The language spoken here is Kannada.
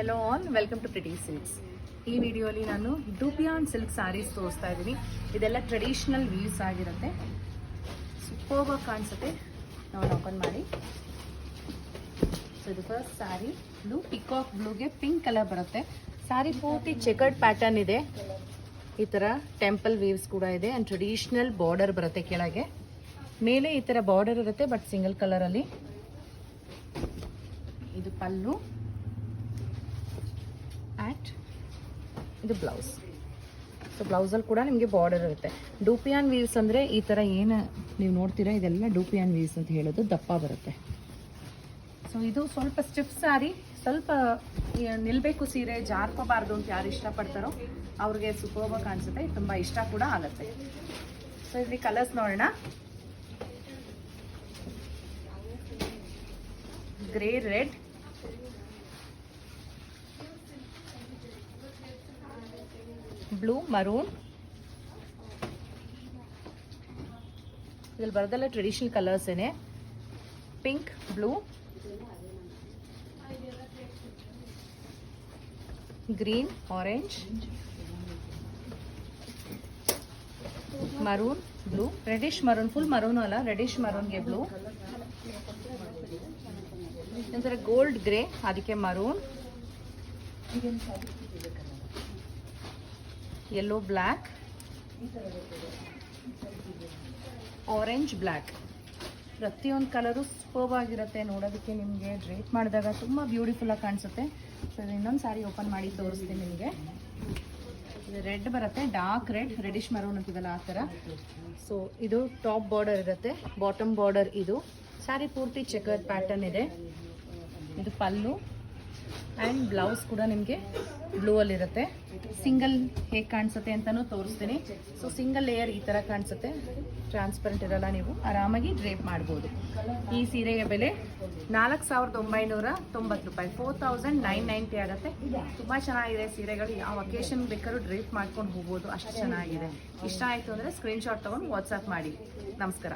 Hello all welcome to Pretty Silks ಈ ವಿಡಿಯೋಲಿ ನಾನು ಡೂಪಿಯಾನ್ ಸಿಲ್ಕ್ ಸ್ಯಾರೀಸ್ ತೋರಿಸ್ತಾ ಇದ್ದೀನಿ. ಇದೆಲ್ಲ ಟ್ರೆಡಿಷ್ನಲ್ ವ್ಯೂಸ್ ಆಗಿರುತ್ತೆ. ಸೂಪರ್ವಾಗಿ ಕಾಣಿಸುತ್ತೆ. ನಾವು ಓಪನ್ ಮಾಡಿ. ಸೊ ಇದು ಫಸ್ಟ್ ಸ್ಯಾರಿ ಬ್ಲೂ ಪಿಕಾಕ್ ಬ್ಲೂಗೆ ಪಿಂಕ್ ಕಲರ್ ಬರುತ್ತೆ. ಸ್ಯಾರಿ ಪೂರ್ತಿ ಚೆಕರ್ಡ್ ಪ್ಯಾಟರ್ನ್ ಇದೆ. ಈ ಥರ ಟೆಂಪಲ್ ವೀವ್ಸ್ ಕೂಡ ಇದೆ ಆ್ಯಂಡ್ ಟ್ರೆಡಿಷ್ನಲ್ ಬಾರ್ಡರ್ ಬರುತ್ತೆ ಕೆಳಗೆ. ಮೇಲೆ ಈ ಥರ ಬಾರ್ಡರ್ ಇರುತ್ತೆ ಬಟ್ ಸಿಂಗಲ್ ಕಲರಲ್ಲಿ ಇದು ಪಲ್ಲು. ಆ್ಯಟ್ ಇದು ಬ್ಲೌಸ್. ಸೊ ಬ್ಲೌಸಲ್ಲಿ ಕೂಡ ನಿಮಗೆ ಬಾರ್ಡರ್ ಇರುತ್ತೆ. ಡೂಪಿಯಾನ್ ವೀವ್ಸ್ ಅಂದರೆ ಈ ಥರ ಏನು ನೀವು ನೋಡ್ತೀರಾ? ಇದೆಲ್ಲ ಡೂಪಿಯಾನ್ ವೀವ್ಸ್ ಅಂತ ಹೇಳೋದು ದಪ್ಪ ಬರುತ್ತೆ. ಸೊ ಇದು ಸ್ವಲ್ಪ ಸ್ಟಿಫ್ ಸಾರಿ, ಸ್ವಲ್ಪ ನಿಲ್ಲಬೇಕು ಸೀರೆ ಜಾರ್ಕೋಬಾರ್ದು ಅಂತ ಯಾರು ಇಷ್ಟಪಡ್ತಾರೋ ಅವ್ರಿಗೆ ಸುಖೋಭ ಕಾಣಿಸುತ್ತೆ ತುಂಬ ಇಷ್ಟ ಕೂಡ ಆಗುತ್ತೆ. ಸೊ ಇಲ್ಲಿ ಕಲರ್ಸ್ ನೋಡೋಣ. Grey red blue, maroon. ಇದ್ರಲ್ಲಿ ಬರೋದೆಲ್ಲ ಟ್ರೆಡಿಷನಲ್ ಕಲರ್ಸ್ ಏನೆ. Pink blue green orange maroon blue reddish maroon full maroon ಅಲ್ಲ ರೆಡಿಶ್ ಮರೂನ್ಗೆ ಬ್ಲೂ ನಂತರ ಗೋಲ್ಡ್ ಗ್ರೇ ಅದಕ್ಕೆ maroon yellow black orange black ಪ್ರತಿಯೊಂದು ಕಲರು ಸ್ಪೋಬ್ ಆಗಿರುತ್ತೆ. ನೋಡೋದಕ್ಕೆ ನಿಮಗೆ ಡ್ರೇಪ್ ಮಾಡಿದಾಗ ತುಂಬ ಬ್ಯೂಟಿಫುಲ್ಲಾಗಿ ಕಾಣಿಸುತ್ತೆ. ಸೊ ಇನ್ನೊಂದು ಸಾರಿ ಓಪನ್ ಮಾಡಿ ತೋರಿಸ್ತೀನಿ ನಿಮಗೆ. ರೆಡ್ ಬರುತ್ತೆ. ಡಾರ್ಕ್ ರೆಡ್ ರೆಡಿಶ್ ಮರೂನ್ ಅಂತಿದಲ್ಲ ಆ ಥರ. ಸೊ ಇದು ಟಾಪ್ ಬಾರ್ಡರ್ ಇರುತ್ತೆ. ಬಾಟಮ್ ಬಾರ್ಡರ್ ಇದು. ಸ್ಯಾರಿ ಪೂರ್ತಿ ಚೆಕರ್ ಪ್ಯಾಟರ್ನ್ ಇದೆ. ಇದು ಪಲ್ಲು. ಆ್ಯಂಡ್ ಬ್ಲೌಸ್ ಕೂಡ ನಿಮಗೆ ಬ್ಲೂ ಅಲ್ಲಿರುತ್ತೆ. ಸಿಂಗಲ್ ಹೇಗ್ ಕಾಣಿಸುತ್ತೆ ಅಂತಲೂ ತೋರಿಸ್ತೀನಿ. ಸೊ ಸಿಂಗಲ್ ಲೇಯರ್ ಈ ಥರ ಕಾಣಿಸುತ್ತೆ. ಟ್ರಾನ್ಸ್ಪರೆಂಟ್ ಇರಲ್ಲ ನೀವು. ಆರಾಮಾಗಿ ಡ್ರೇಪ್ ಮಾಡ್ಬೋದು. ಈ ಸೀರೆಯ ಬೆಲೆ ನಾಲ್ಕು ಸಾವಿರದ ಒಂಬೈನೂರ ತೊಂಬತ್ತು ರೂಪಾಯಿ. ಫೋರ್ ತೌಸಂಡ್ ನೈನ್ ನೈಂಟಿ ಆಗುತ್ತೆ. ತುಂಬ ಚೆನ್ನಾಗಿದೆ ಸೀರೆಗಳು. ಯಾವ ಅಕೇಶನ್ ಬೇಕಾದ್ರೂ ಡ್ರೇಪ್ ಮಾಡ್ಕೊಂಡು ಹೋಗ್ಬೋದು. ಅಷ್ಟು ಚೆನ್ನಾಗಿದೆ. ಇಷ್ಟ ಆಯಿತು ಅಂದರೆ ಸ್ಕ್ರೀನ್ಶಾಟ್ ತೊಗೊಂಡು ವಾಟ್ಸಪ್ ಮಾಡಿ. ನಮಸ್ಕಾರ.